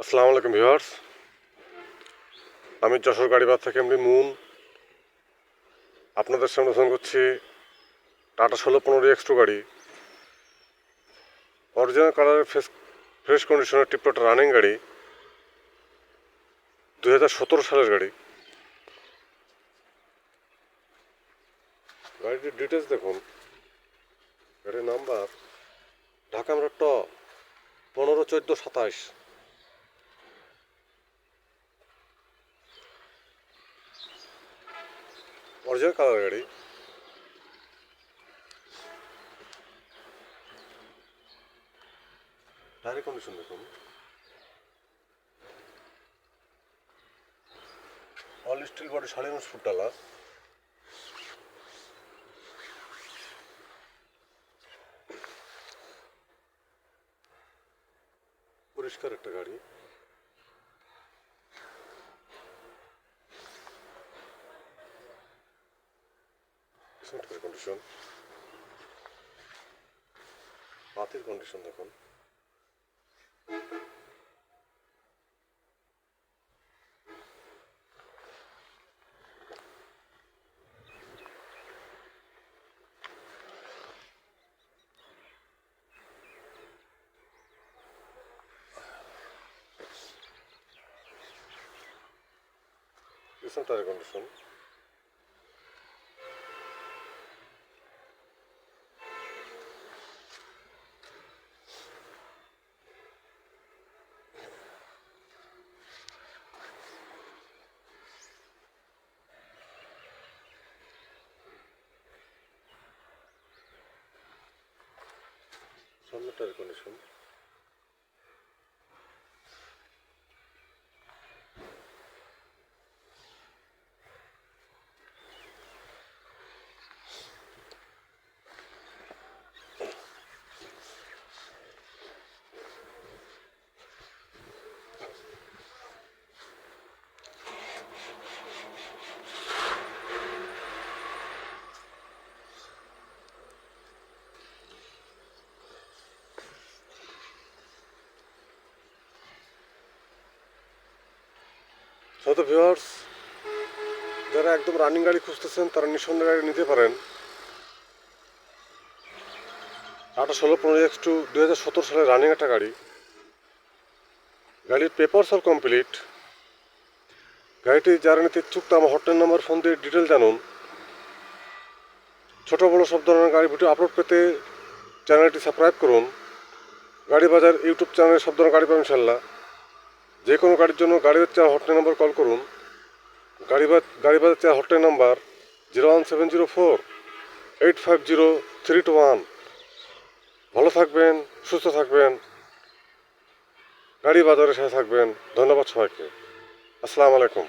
আসসালামু আলাইকুম ভিউয়ার্স। আমি যশোর গাড়িবার থেকে এমনি মুন। আপনাদের সামনে ফোন করছি টাটা ষোলো পনেরো এক্স টু গাড়ি। অরিজিনাল কালারের ফ্রেশ ফ্রেশ কন্ডিশনের টিপটটা রানিং গাড়ি। দু হাজার সতেরো সালের গাড়ি। গাড়িটির ডিটেলস দেখুন। গাড়ির নাম্বার ঢাকা আমরা ট, পনেরো চোদ্দ সাতাশ অরিজিনাল কালার গাড়ি। টায়ারের কন্ডিশন দেখুন। অল স্টিল বডি সাড়ে উনিশ ফুট ডালা। পরিষ্কার একটা গাড়ি। সেন্টার কন্ডিশন পাতির কন্ডিশন দেখুন। সেন্টার কন্ডিশন সামনেটার কন্ডিশন শত ভিউয়ার্স যারা একদম রানিং গাড়ি খুঁজতেছেন, তারা নিঃসন্দেহে গাড়ি নিতে পারেন। টাটা ষোলো পনেরো এক্স টু দু হাজার সতেরো সালের রানিং একটা গাড়ি। গাড়ির পেপারস অল কমপ্লিট গাড়িটি যারা নিতে ইচ্ছুক তা আমার হটলাইন নাম্বার ফোন দিয়ে ডিটেল জানুন। ছোট বড় সব ধরনের গাড়ি ভিডিও আপলোড পেতে চ্যানেলটি সাবস্ক্রাইব করুন। গাড়ি বাজার ইউটিউব চ্যানেলে সব ধরনের গাড়ি পাবেন ইনশাল্লাহ যে কোনো গাড়ির জন্য গাড়ি হচ্ছে হটলাইন নাম্বার কল করুন। গাড়ি গাড়ি বাজার চার hotline number zero one seven zero four eight five zero three two one ভালো থাকবেন, সুস্থ থাকবেন। গাড়ি বাজারের সাথে থাকবেন। ধন্যবাদ সবাইকে। আসসালামু আলাইকুম।